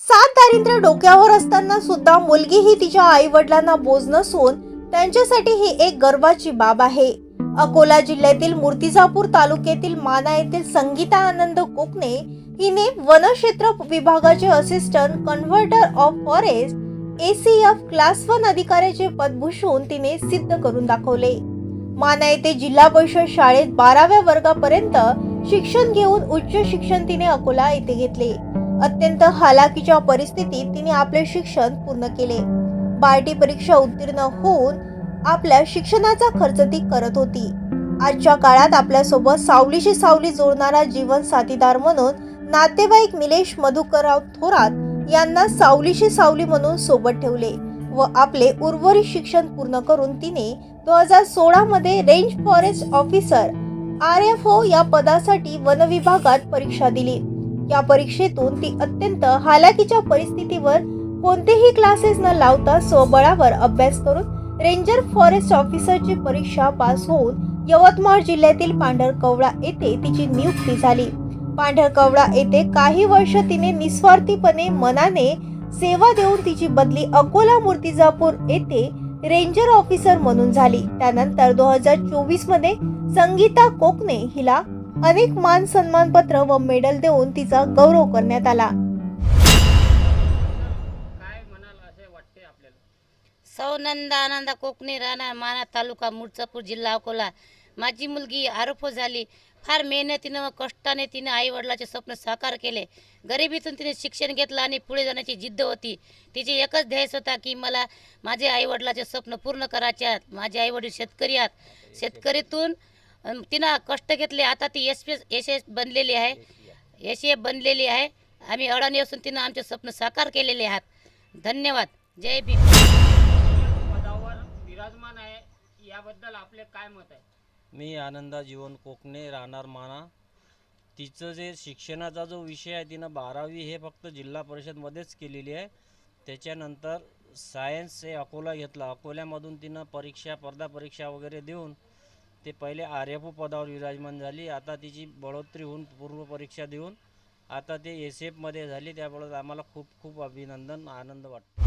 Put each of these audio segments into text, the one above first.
सात दारिद्र्य डोक्यावर असताना सुद्धा मुलगी ही तिच्या आई वडिलांना बोज नसून त्यांच्यासाठी ही एक गर्वाची बाब आहे. अकोला जिल्ह्यातील मूर्तिजापूर तालुक्यातील माना येथील संगीता आनंद कोकणे हिने वनक्षेत्र विभागाचे assistant converter of forest ACF class one अधिकाऱ्याचे पद भूषवून तिने सिद्ध करून दाखवले. माना येथे जिल्हा परिषद शाळेत बाराव्या वर्गापर्यंत शिक्षण घेऊन उच्च शिक्षण तिने अकोला येथे घेतले. अत्यंत हालाकीच्या परिस्थितीत तिने आपले शिक्षण पूर्ण केले. बार्टी परीक्षा उत्तीर्ण होऊन आपल्या शिक्षणाचा खर्च ती करत होती. आजच्या काळात आपल्यासोबत सावलीशी सावली जोडणारा जीवन साथीदार म्हणून नातेवाईक निलेश मधुकरराव थोरात यांना सावलीशी सावली म्हणून सोबत ठेवले व आपले उर्वरित शिक्षण पूर्ण करून तिने दोन हजार सोळामध्ये range forest officer R F O हो या पदासाठी वन विभागात परीक्षा दिली. या परीक्षेतून ती अत्यंत हालाकीच्या परिस्थितीवर कोणतेही क्लासेस न लावता स्वबळावर अभ्यास करून रेंजर फॉरेस्ट ऑफिसरची परीक्षा पास होऊन यवतमाळ जिल्ह्यातील पांढरकवडा येथे तिची नियुक्ती झाली. पांढरकवडा येथे काही वर्ष तिने निस्वार्थीपणे मनाने सेवा देऊन तिची बदली अकोला मूर्तिजापूर येथे रेंजर ऑफिसर म्हणून झाली. त्यानंतर दोन हजार चोवीसमध्ये संगीता कोकणे हिला अनेक मान सन्मानपत्र व मेडल देऊन तिचा गौरव करण्यात आला. काय म्हणाल असे वाटते आपल्याला? सौनंदा आनंदा कोकणी राणा माना तालुका मुर्चापूर जिल्हा अकोला. माझी मुलगी आरोप झाली फार मेहनतीनं व कष्टाने तिने आईवडिलाचे स्वप्न साकार केले. गरिबीतून तिने शिक्षण घेतलं आणि पुढे जाण्याची जिद्द होती. तिचे एकच ध्येयस होता की मला माझे आईवडिलाचे स्वप्न पूर्ण करायचे आहेत. माझे आईवडील शेतकरी आहेत. शेतकरीतून तिनं कष्ट घेतले. आता ती एस पी एस एस बनलेली आहे. एस एफ बनलेली आहे. आम्ही अडाणी असून तिनं आमचे स्वप्न साकार केलेले आहात. धन्यवाद. जय भीम. पदावर विराजमान आहे. याबद्दल आपले काय मत आहे? मी आनंदा जीवन कोकणे राहणार माना. तिचं जे शिक्षणाचा जो विषय आहे तिनं बारावी हे फक्त जिल्हा परिषदमध्येच केलेली आहे. त्याच्यानंतर सायन्स हे अकोला घेतला. अकोल्यामधून तिनं परीक्षा स्पर्धा परीक्षा वगैरे देऊन ते पहिले आर एफ ओ पदावर विराजमान झाली. आता तिची बढोतरी होऊन पूर्व परीक्षा देऊन आता ते एस एफमध्ये झाली. त्यामुळे आम्हाला खूप खूप अभिनंदन आनंद वाटतो.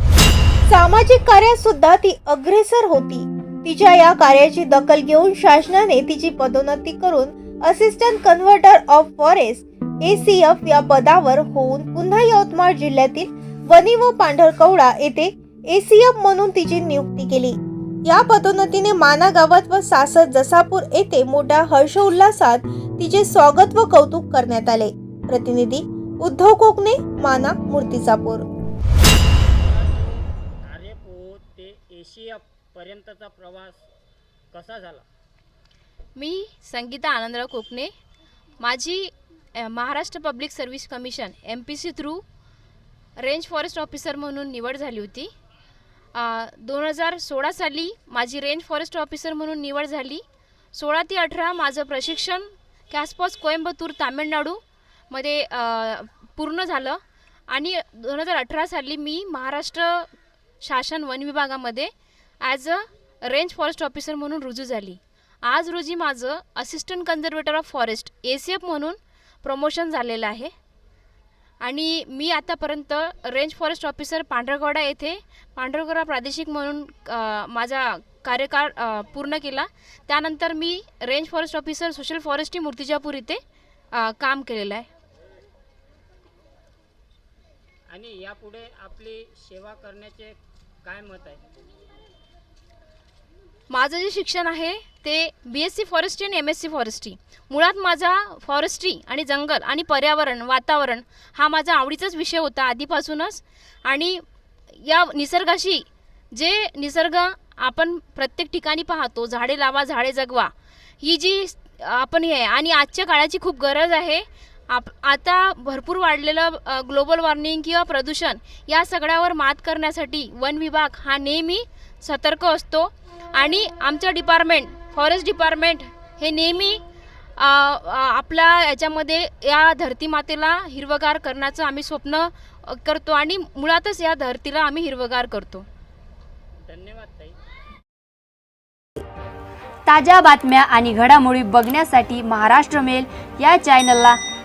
सामाजिक कार्यात सुद्धा ती अग्रेसर होती. तिच्या या कार्याची दखल घेऊन शासनाने तिची पदोन्नती करून assistant converter of forest ACF या पदावर होऊन पुन्हा यवतमाळ जिल्ह्यातील वनी व पांढरकवडा येथे एसीएफ म्हणून तिची नियुक्ती केली. या पदोन्नतीने माना गावात व सासर जसापूर येथे मोठ्या हर्षोल्लासात तिचे स्वागत व कौतुक करण्यात आले. प्रतिनिधी उद्धव कोकणे माना मूर्तिजापूर. पर्यंतचा प्रवास कसा झाला? मी संगीता आनंदराव कोकणे. माझी अ, Maharashtra public service commission M P C through range forest officer म्हणून निवड झाली होती. दोन हजार सोळा साली माझी रेंज फॉरेस्ट ऑफिसर म्हणून निवड झाली. सोळा ते अठरा माझं प्रशिक्षण कॅसपॉस कोयंबतूर तामिळनाडूमध्ये अ, पूर्ण झालं. आणि दोन हजार अठरा साली मी महाराष्ट्र शासन वन विभागामध्ये as a range forest officer म्हणून रुजू झाली. आज रोजी माझं assistant conservator of forest A C F म्हणून प्रमोशन झालेलं आहे. आणि मी आतापर्यंत रेंज फॉरेस्ट ऑफिसर पांढरगोडा येथे पांढरगोडा प्रादेशिक म्हणून माझा कार्यकाळ पूर्ण केला. त्यानंतर मी range forest officer social forestry Murtizapur इथे काम केलेलं आहे. आणि यापुढे आपली सेवा करण्याचे काय मत आहे? माझं जे शिक्षण आहे ते बी एस सी फॉरेस्ट्री आणि एम एस सी फॉरेस्ट्री मुळात माझा फॉरेस्ट्री आणि जंगल आणि पर्यावरण वातावरण हा माझा आवडीचाच विषय होता आधीपासूनच. आणि या निसर्गाशी जे निसर्ग आपण प्रत्येक ठिकाणी पाहतो झाडे लावा झाडे जगवा ही जी आपण हे आहे आणि आजच्या काळाची खूप गरज आहे. आप आता भरपूर वाढलेलं ग्लोबल वॉर्मिंग किंवा प्रदूषण या सगळ्यावर मात करण्यासाठी वन विभाग हा नेहमी सतर्क असतो. आणि आमचं डिपार्टमेंट फॉरेस्ट डिपार्टमेंट हे नेहमी आपल्या याच्यामध्ये या धरती मातेला हिरवगार करण्याचं आम्ही स्वप्न करतो आणि मुळातच या धरतीला आम्ही हिरवगार करतो. धन्यवाद ताई. ताज्या बातम्या आणि घडामोडी बघण्यासाठी महाराष्ट्र मेल या चॅनलला